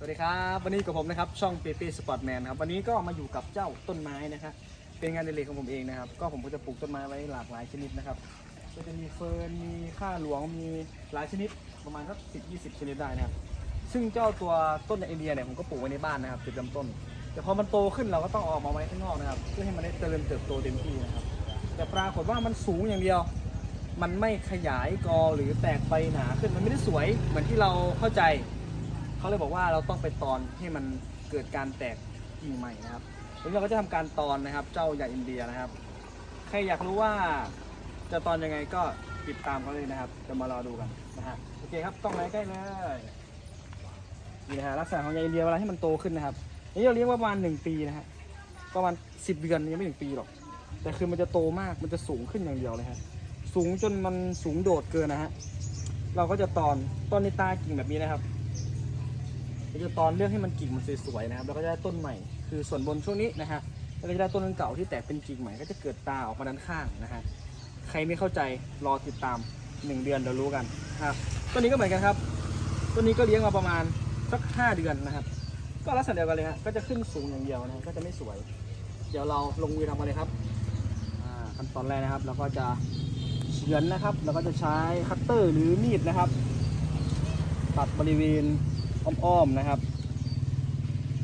สวัสดีครับวันนี้กับผมนะครับช่องเปเป้สปอร์ตแมนครับวันนี้ก็มาอยู่กับเจ้าต้นไม้นะครับเป็นงานเดเลกของผมเองนะครับ ก็ผมก็จะปลูกต้นไม้ไว้หลากหลายชนิดนะครับก็จะมีเฟิร์นมีข้าหลวงมีหลายชนิดประมาณสักสิบยี่สิบชนิดได้นะครับ ซึ่งเจ้าตัวต้นไอเดียเนี่ยผมก็ปลูกไว้ในบ้านนะครับจุดลำต้น แต่พอมันโตขึ้นเราก็ต้องอออกมาไว้ข้างนอกนะครับ เพื่อให้มันได้เจริญเติบโตเต็มที่นะครับ แต่ปรากฏว่ามันสูงอย่างเดียว มันไม่ขยายกอหรือแตกใบหนาขึ้นมันไม่ได้สวยเหมือนที่เราเข้าใจ เขาเลยบอกว่าเราต้องไปตอนให้มันเกิดการแตกกิ่งใหม่นะครับแล้เราก็จะทำการตอนนะครับ เจ้าใหญ่อินเดียนะครับ ใครอยากรู้ว่าจะตอนยังไงก็ติดตามเขาเลยนะครับ จะมารอดูกันนะฮะโอเคครับต้องไหนใกล้เลยนี่นะฮะลักษณะของใหญ่อินเดียเวลาที่มันโตขึ้นนะครับนนี้เราเลี้ยงว้ประมาณหนึ่งปีนะฮะประมาณสิบเดือนยังไม่ถึงปีหรอก แต่คือมันจะโตมากมันจะสูงขึ้นอย่างเดียวเลยฮะสูงจนมันสูงโดดเกินนะฮะเราก็จะตอนตอนในตากิ่งแบบนี้นะครับ เราจะตอนเลือกให้มันกิ่งมันสวยๆนะครับ แล้วก็จะได้ต้นใหม่ คือส่วนบนช่วงนี้นะฮะแล้วก็จะได้ต้นเก่าที่แตกเป็นกิ่งใหม่ก็จะเกิดตาออกมาด้านข้างนะฮะ ใครไม่เข้าใจรอติดตามหนึ่งเดือนเดี๋ยวรู้กันนะครับ ต้นนี้ก็เหมือนกันครับ ต้นนี้ก็เลี้ยงมาประมาณสักห้าเดือนนะครับ ก็ลักษณะเดียวกันเลยฮะ ก็จะขึ้นสูงอย่างเดียวนะก็จะไม่สวย เดี๋ยวเราลงมือทำกันเลยครับขั้นตอนแรกนะครับเราก็จะเฉือนนะครับเราก็จะใช้คัตเตอร์หรือมีดนะครับ ตัดบริเวณ อ้อมๆนะครับ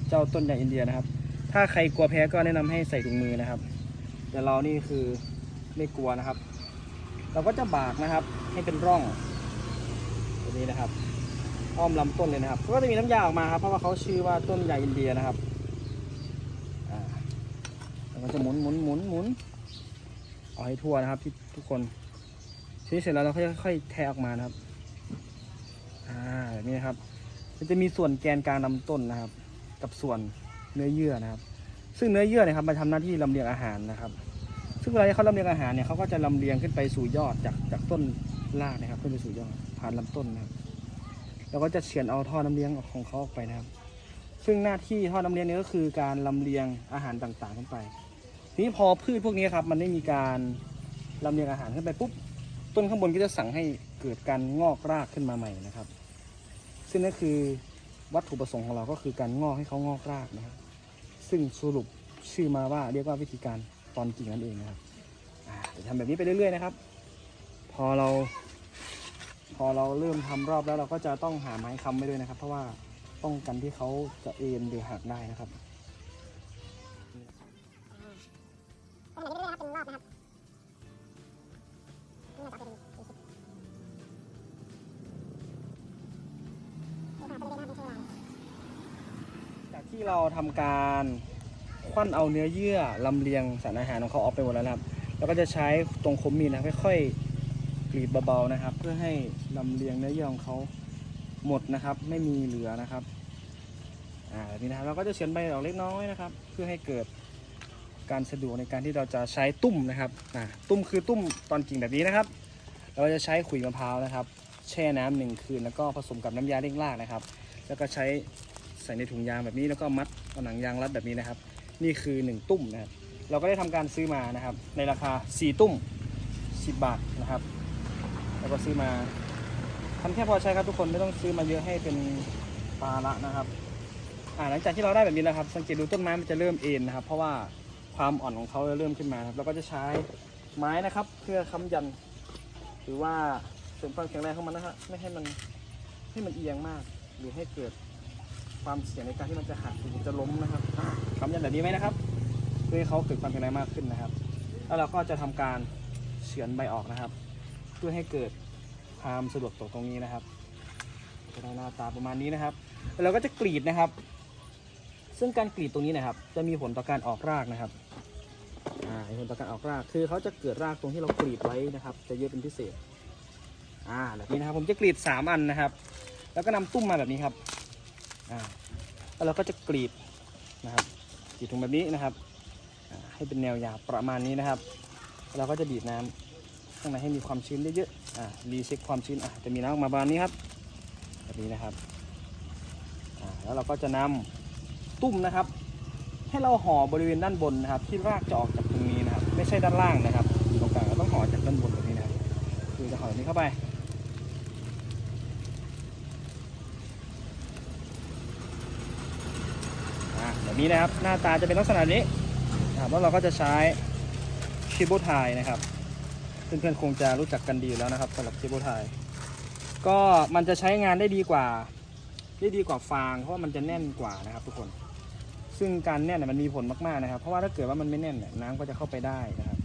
เจ้าต้นใหญ่อินเดียนะครับ ถ้าใครกลัวแพ้ก็แนะนำให้ใส่ถุงมือนะครับ แต่เรานี่คือไม่กลัวนะครับ เราก็จะบากนะครับ ให้เป็นร่องตัวนี้นะครับ อ้อมลำต้นเลยนะครับก็จะมีน้ำยาออกมาครับ เพราะว่าเขาชื่อว่าต้นใหญ่อินเดียนะครับเราก็จะหมุนหมุนหมุนหมุนเอาให้ทั่วนะครับที่ทุกคนทีนี้เสร็จแล้วเราค่อยๆแทะออกมานะครับ อ่าแบบนี้ครับ มันจะมีส่วนแกนกลางลำต้นนะครับ กับส่วนเนื้อเยื่อนะครับ ซึ่งเนื้อเยื่อเนะครับมันทำหน้าที่ลำเลียงอาหารนะครับ ซึ่งเวลาที่เขาลำเลียงอาหารเนี่ยเขาก็จะลำเลียงขึ้นไปสู่ยอดจากจากต้นรากนะครับ ขึ้นไปสู่ยอดผ่านลำต้นนะครับ แล้วก็จะเฉือนเอาท่อน้ำเลี้ยงของเขาออกไปนะครับ ซึ่งหน้าที่ท่อน้ำเลี้ยงนี้ก็คือการลำเลียงอาหารต่างๆขึ้นไป ทีนี้พอพืชพวกนี้ครับมันไม่มีการลำเลียงอาหารขึ้นไปปุ๊บต้นข้างบนก็จะสั่งให้เกิดการงอกรากขึ้นมาใหม่นะครับ ซึ่งนั่นคือวัตถุประสงค์ของเราก็คือการงอกให้เขางอกรากนะครับ ซึ่งสรุปชื่อมาว่าเรียกว่าวิธีการตอนกิ่งนั่นเองนะครับอ่าเดี๋ยวทำแบบนี้ไปเรื่อยๆนะครับ พอเรา พอเราเริ่มทำรอบแล้วเราก็จะต้องหาไม้ค้ำไว้ด้วยนะครับ เพราะว่าป้องกันที่เขาจะเอ็นหรือหักได้นะครับก็ทำแบบนี้เรื่อยๆนะครับเป็นรอบนะครับ ที่เราทำการควันเอาเนื้อเยื่อลำเลียงสารอาหารของเขาออกไปหมดแล้วนะครับเราก็จะใช้ตรงคมมีดนะค่อยๆกรีดเบาๆนะครับ เพื่อให้ลำเลียงเนื้อเยื่อของเขาหมดนะครับ ไม่มีเหลือนะครับอ่าแบบนี้นะครับเราก็จะเฉือนใบออกเล็กน้อยนะครับ เพื่อให้เกิดการสะดวกในการที่เราจะใช้ตุ้มนะครับอ่าตุ้มคือตุ้มตอนกิ่งแบบนี้นะครับ เราจะใช้ขุยมะพร้าวนะครับ แช่น้ำหนึ่งคืนแล้วก็ผสมกับน้ำยาเร่งรากนะครับ แล้วก็ใช้ ใส่ในถุงยางแบบนี้แล้วก็มัดเอาหนังยางรัดแบบนี้นะครับ นี่คือ 1 ตุ้มนะครับเราก็ได้ทำการซื้อมานะครับ ในราคา 4 ตุ้ม 10 บาทนะครับ แล้วก็ซื้อมาทำแค่พอใช้ครับทุกคนไม่ต้องซื้อมาเยอะให้เป็นปลาระนะครับอ่าหลังจากที่เราได้แบบนี้แล้วครับ สังเกตดูต้นไม้มันจะเริ่มเอ็นนะครับ เพราะว่าความอ่อนของเขาจะเริ่มขึ้นมาครับเราก็จะใช้ไม้นะครับเพื่อค้ำยัน หรือว่าเสริมความแข็งแรงของมันนะฮะไม่ให้มันให้มันเอียงมาก หรือให้เกิด ความเสี่ยงในการที่มันจะหักหรือจะล้มนะครับทำยันแบบนี้ไหมนะครับ เพื่อให้เขาเกิดความแข็งแรงมากขึ้นนะครับ แล้วเราก็จะทำการเฉือนใบออกนะครับ เพื่อให้เกิดความสะดวกตรงตรงนี้นะครับจะได้หน้าตาประมาณนี้นะครับ แล้วเราก็จะกรีดนะครับ ซึ่งการกรีดตรงนี้นะครับ จะมีผลต่อการออกรากนะครับอ่ามีผลต่อการออกราก คือเขาจะเกิดรากตรงที่เรากรีดไว้นะครับ จะเยอะเป็นพิเศษ อ่าแบบนี้นะครับ ผมจะกรีดสามอันนะครับ แล้วก็นำตุ้มมาแบบนี้ครับ อ่าแล้วเราก็จะกรีดนะครับกรีดถุงแบบนี้นะครับ ให้เป็นแนวยาวประมาณนี้นะครับ เราก็จะบีบน้ำข้างในให้มีความชื้นเยอะๆอ่ารีเช็คความชื้นอะจะมีน้ำออกมาประมาณนี้ครับแบบนี้นะครับอ่าแล้วเราก็จะนำตุ้มนะครับ ให้เราห่อบริเวณด้านบนนะครับ ที่รากจะออกจากตรงนี้นะครับ ไม่ใช่ด้านล่างนะครับตรงกลางเราต้องห่อจากด้านบนแบบนี้นะครับคือจะห่อแบบนี้เข้าไป แบบนี้นะครับ หน้าตาจะเป็นลักษณะนี้นะครับแล้วเราก็จะใช้ชิโบไทนะครับ เพื่อนๆคงจะรู้จักกันดีอยู่แล้วนะครับสำหรับชิโบไทก็มันจะใช้งานได้ดีกว่า ได้ดีกว่าฟางเพราะว่ามันจะแน่นกว่านะครับทุกคน ซึ่งการแน่นเนี่ยมันมีผลมากๆนะครับ เพราะว่าถ้าเกิดว่ามันไม่แน่นเนี่ยน้ำก็จะเข้าไปได้นะครับ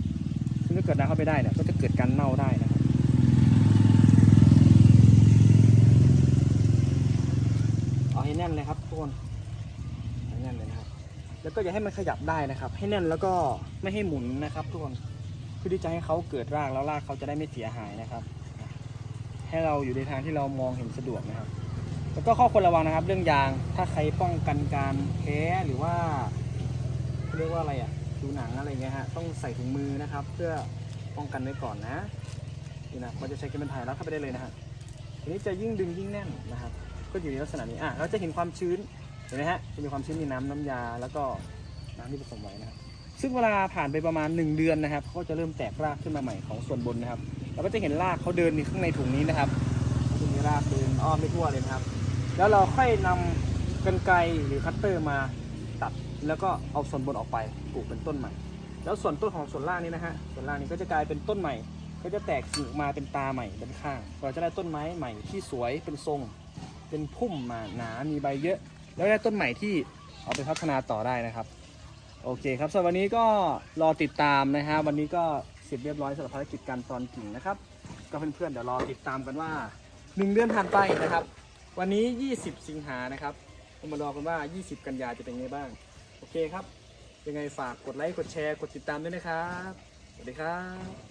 ซึ่งถ้าเกิดน้ำเข้าไปได้เนี่ยก็จะเกิดการเน่าได้นะครับเอาให้แน่นเลยครับทุกคนให้แน่นเลยนะครับ แล้วก็อย่าให้มันขยับได้นะครับ ให้แน่นแล้วก็ไม่ให้หมุนนะครับ ทุกคนเพื่อที่จะให้เขาเกิดรากแล้วรากเขาจะได้ไม่เสียหายนะครับ ให้เราอยู่ในทางที่เรามองเห็นสะดวกนะครับ แล้วก็ข้อควรระวังนะครับ เรื่องยางถ้าใครป้องกันการแพ้หรือว่าเรียกว่าอะไรอะดูหนังอะไรเงี้ยฮะต้องใส่ถุงมือนะครับ เพื่อป้องกันไว้ก่อนนะนี่นะมันจะใช้เกมเป็นไทยแล้วเข้าไปได้เลยนะฮะทีนี้จะยิ่งดึงยิ่งแน่นนะครับ ก็อยู่ในลักษณะนี้อะเราจะเห็นความชื้น เห็นไหมฮะจะมีความชื้นมีน้ำน้ำยา แล้วก็น้ำที่ผสมไว้นะครับซึ่งเวลาผ่านไปประมาณ 1 เดือนนะครับเขาก็จะเริ่มแตกรากขึ้นมาใหม่ของส่วนบนนะครับเราก็จะเห็นรากเขาเดินอยู่ข้างในถุงนี้นะครับจะมีรากเดินอ้อมไม่ทั่วเลยนะครับ แล้วเราค่อยนำกรรไกรหรือคัตเตอร์มาตัดแล้วก็เอาส่วนบนออกไปปลูกเป็นต้นใหม่ แล้วส่วนต้นของส่วนล่างนี้นะฮะส่วนล่างนี้ก็จะกลายเป็นต้นใหม่ ก็จะแตกกิ่งออกมาเป็นตาใหม่ด้านข้าง เราจะได้ต้นไม้ใหม่ที่สวยเป็นทรง เป็นพุ่มมาหนา มีใบเยอะ แล้วได้ต้นใหม่ที่เอาไปพัฒนาต่อได้นะครับ โอเคครับสำหรับวันนี้ก็รอติดตามนะฮะวันนี้ก็เสร็จเรียบร้อยสำหรับภารกิจการตอนกิ่งนะครับ ก็เพื่อนๆเดี๋ยวรอติดตามกันว่า 1 เดือนผ่านไปนะครับ วันนี้ 20 สิงหานะครับเรามารอกันว่า 20 กันยาจะเป็นไงบ้าง โอเคครับ ยังไงฝากกดไลค์กดแชร์กดติดตามด้วยนะครับสวัสดีครับ